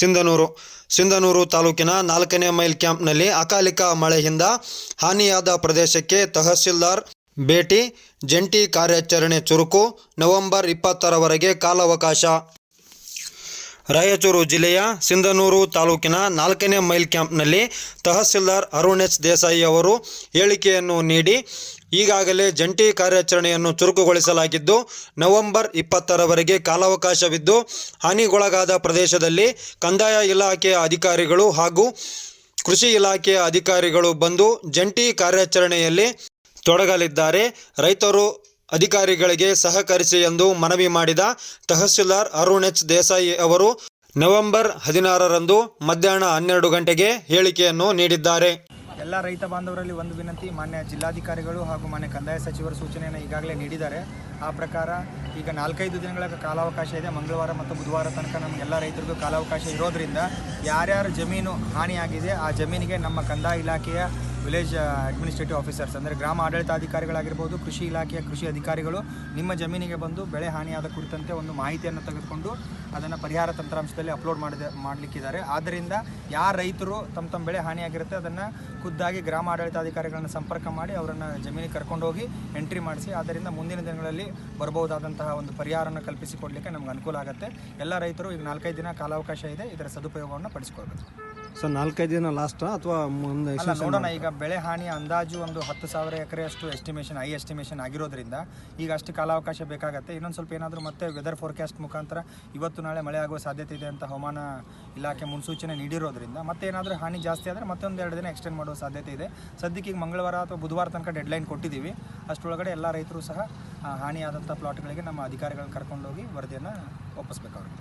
ಸಿಂಧನೂರು. ಸಿಂಧನೂರು ತಾಲೂಕಿನ ನಾಲ್ಕನೇ ಮೈಲ್ ಕ್ಯಾಂಪ್ನಲ್ಲಿ ಅಕಾಲಿಕ ಮಳೆಯಿಂದ ಹಾನಿಯಾದ ಪ್ರದೇಶಕ್ಕೆ ತಹಸೀಲ್ದಾರ್ ಭೇಟಿ, ಜಂಟಿ ಕಾರ್ಯಾಚರಣೆ ಚುರುಕು, ನವೆಂಬರ್ ಇಪ್ಪತ್ತರವರೆಗೆ ಕಾಲಾವಕಾಶ. ರಾಯಚೂರು ಜಿಲ್ಲೆಯ ಸಿಂಧನೂರು ತಾಲೂಕಿನ ನಾಲ್ಕನೇ ಮೈಲ್ ಕ್ಯಾಂಪ್ನಲ್ಲಿ ತಹಸೀಲ್ದಾರ್ ಅರುಣ್ ಎಚ್ ದೇಸಾಯಿ ಅವರು ಹೇಳಿಕೆಯನ್ನು ನೀಡಿ, ಈಗಾಗಲೇ ಜಂಟಿ ಕಾರ್ಯಾಚರಣೆಯನ್ನು ಚುರುಕುಗೊಳಿಸಲಾಗಿದ್ದು, ನವೆಂಬರ್ ಇಪ್ಪತ್ತರವರೆಗೆ ಕಾಲಾವಕಾಶವಿದ್ದು, ಹಾನಿಗೊಳಗಾದ ಪ್ರದೇಶದಲ್ಲಿ ಕಂದಾಯ ಇಲಾಖೆಯ ಅಧಿಕಾರಿಗಳು ಹಾಗೂ ಕೃಷಿ ಇಲಾಖೆಯ ಅಧಿಕಾರಿಗಳು ಬಂದು ಜಂಟಿ ಕಾರ್ಯಾಚರಣೆಯಲ್ಲಿ ತೊಡಗಲಿದ್ದಾರೆ. ರೈತರು ಅಧಿಕಾರಿಗಳಿಗೆ ಸಹಕರಿಸಿ ಎಂದು ಮನವಿ ಮಾಡಿದ ತಹಸೀಲ್ದಾರ್ ಅರುಣ್ ಎಚ್ ದೇಸಾಯಿ ಅವರು ನವೆಂಬರ್ ಹದಿನಾರರಂದು ಮಧ್ಯಾಹ್ನ ಹನ್ನೆರಡು ಗಂಟೆಗೆ ಹೇಳಿಕೆಯನ್ನು ನೀಡಿದ್ದಾರೆ. ಎಲ್ಲ ರೈತ ಬಾಂಧವರಲ್ಲಿ ಒಂದು ವಿನಂತಿ, ಮಾನ್ಯ ಜಿಲ್ಲಾಧಿಕಾರಿಗಳು ಹಾಗೂ ಮಾನ್ಯ ಕಂದಾಯ ಸಚಿವರ ಸೂಚನೆಯನ್ನು ಈಗಾಗಲೇ ನೀಡಿದ್ದಾರೆ. ಆ ಪ್ರಕಾರ ಈಗ ನಾಲ್ಕೈದು ದಿನಗಳ ಕಾಲಾವಕಾಶ ಇದೆ. ಮಂಗಳವಾರ ಮತ್ತು ಬುಧವಾರ ತನಕ ನಮಗೆಲ್ಲ ರೈತರಿಗೂ ಕಾಲಾವಕಾಶ ಇರೋದರಿಂದ ಯಾರ್ಯಾರ ಜಮೀನು ಹಾನಿಯಾಗಿದೆ, ಆ ಜಮೀನಿಗೆ ನಮ್ಮ ಕಂದಾಯ ಇಲಾಖೆಯ ವಿಲೇಜ್ ಅಡ್ಮಿನಿಸ್ಟ್ರೇಟಿವ್ ಆಫೀಸರ್ಸ್, ಅಂದರೆ ಗ್ರಾಮ ಆಡಳಿತಾಧಿಕಾರಿಗಳಾಗಿರ್ಬೋದು, ಕೃಷಿ ಇಲಾಖೆಯ ಕೃಷಿ ಅಧಿಕಾರಿಗಳು, ನಿಮ್ಮ ಜಮೀನಿಗೆ ಬಂದು ಬೆಳೆ ಹಾನಿಯಾದ ಕುರಿತಂತೆ ಒಂದು ಮಾಹಿತಿಯನ್ನು ತೆಗೆದುಕೊಂಡು ಅದನ್ನು ಪರಿಹಾರ ತಂತ್ರಾಂಶದಲ್ಲಿ ಅಪ್ಲೋಡ್ ಮಾಡಿದೆ, ಮಾಡಲಿಕ್ಕಿದ್ದಾರೆ. ಆದ್ದರಿಂದ ಯಾರ ರೈತರು ತಮ್ಮ ತಮ್ಮ ಬೆಳೆ ಹಾನಿಯಾಗಿರುತ್ತೆ, ಅದನ್ನು ಖುದ್ದಾಗಿ ಗ್ರಾಮ ಆಡಳಿತಾಧಿಕಾರಿಗಳನ್ನು ಸಂಪರ್ಕ ಮಾಡಿ ಅವರನ್ನು ಜಮೀನಿಗೆ ಕರ್ಕೊಂಡೋಗಿ ಎಂಟ್ರಿ ಮಾಡಿಸಿ, ಆದ್ದರಿಂದ ಮುಂದಿನ ದಿನಗಳಲ್ಲಿ ಬರಬಹುದಾದಂತಹ ಒಂದು ಪರಿಹಾರವನ್ನು ಕಲ್ಪಿಸಿಕೊಡಲಿಕ್ಕೆ ನಮ್ಗೆ ಅನುಕೂಲ ಆಗುತ್ತೆ. ಎಲ್ಲ ರೈತರು ಈಗ ನಾಲ್ಕೈದು ದಿನ ಕಾಲಾವಕಾಶ ಇದೆ, ಇದರ ಸದುಪಯೋಗವನ್ನು ಪಡಿಸ್ಕೊಳ್ಬೇಕು. ಸರ್ ನಾಲ್ಕೈದು ದಿನ ಲಾಸ್ಟ್ ಅಥವಾ ಮುಂದೆ ಅಲ್ಲ ನೋಡೋಣ. ಈಗ ಬೆಳೆ ಹಾನಿ ಅಂದಾಜು ಒಂದು ಹತ್ತು ಸಾವಿರ ಎಕರೆಯಷ್ಟು ಎಸ್ಟಿಮೇಷನ್ ಐ ಎಸ್ಟಿಮೇಷನ್ ಆಗಿರೋದ್ರಿಂದ ಈಗ ಅಷ್ಟು ಕಾಲಾವಕಾಶ ಬೇಕಾಗುತ್ತೆ. ಇನ್ನೊಂದು ಸ್ವಲ್ಪ ಏನಾದರೂ ಮತ್ತೆ ವೆದರ್ ಫೋರ್ಕಾಸ್ಟ್ ಮುಖಾಂತರ ಇವತ್ತು ನಾಳೆ ಮಳೆ ಆಗುವ ಸಾಧ್ಯತೆ ಇದೆ ಅಂತ ಹವಾಮಾನ ಇಲಾಖೆ ಮುನ್ಸೂಚನೆ ನೀಡಿರೋದ್ರಿಂದ ಮತ್ತೆ ಏನಾದರೂ ಹಾನಿ ಜಾಸ್ತಿ ಆದರೆ ಮತ್ತೊಂದು ಎರಡು ದಿನ ಎಕ್ಸ್ಟೆಂಡ್ ಮಾಡುವ ಸಾಧ್ಯತೆ ಇದೆ. ಸದ್ಯಕ್ಕೆ ಈಗ ಮಂಗಳವಾರ ಅಥವಾ ಬುಧವಾರ ತನಕ ಡೆಡ್ಲೈನ್ ಕೊಟ್ಟಿದ್ದೀವಿ. ಅಷ್ಟರೊಳಗಡೆ ಎಲ್ಲ ರೈತರು ಸಹ ಹಾನಿಯಾದಂಥ ಪ್ಲಾಟ್ಗಳಿಗೆ ನಮ್ಮ ಅಧಿಕಾರಿಗಳನ್ನ ಕರ್ಕೊಂಡೋಗಿ ವರದಿಯನ್ನು ಒಪ್ಪಿಸ್ಬೇಕು ಅವ್ರಿಗೆ.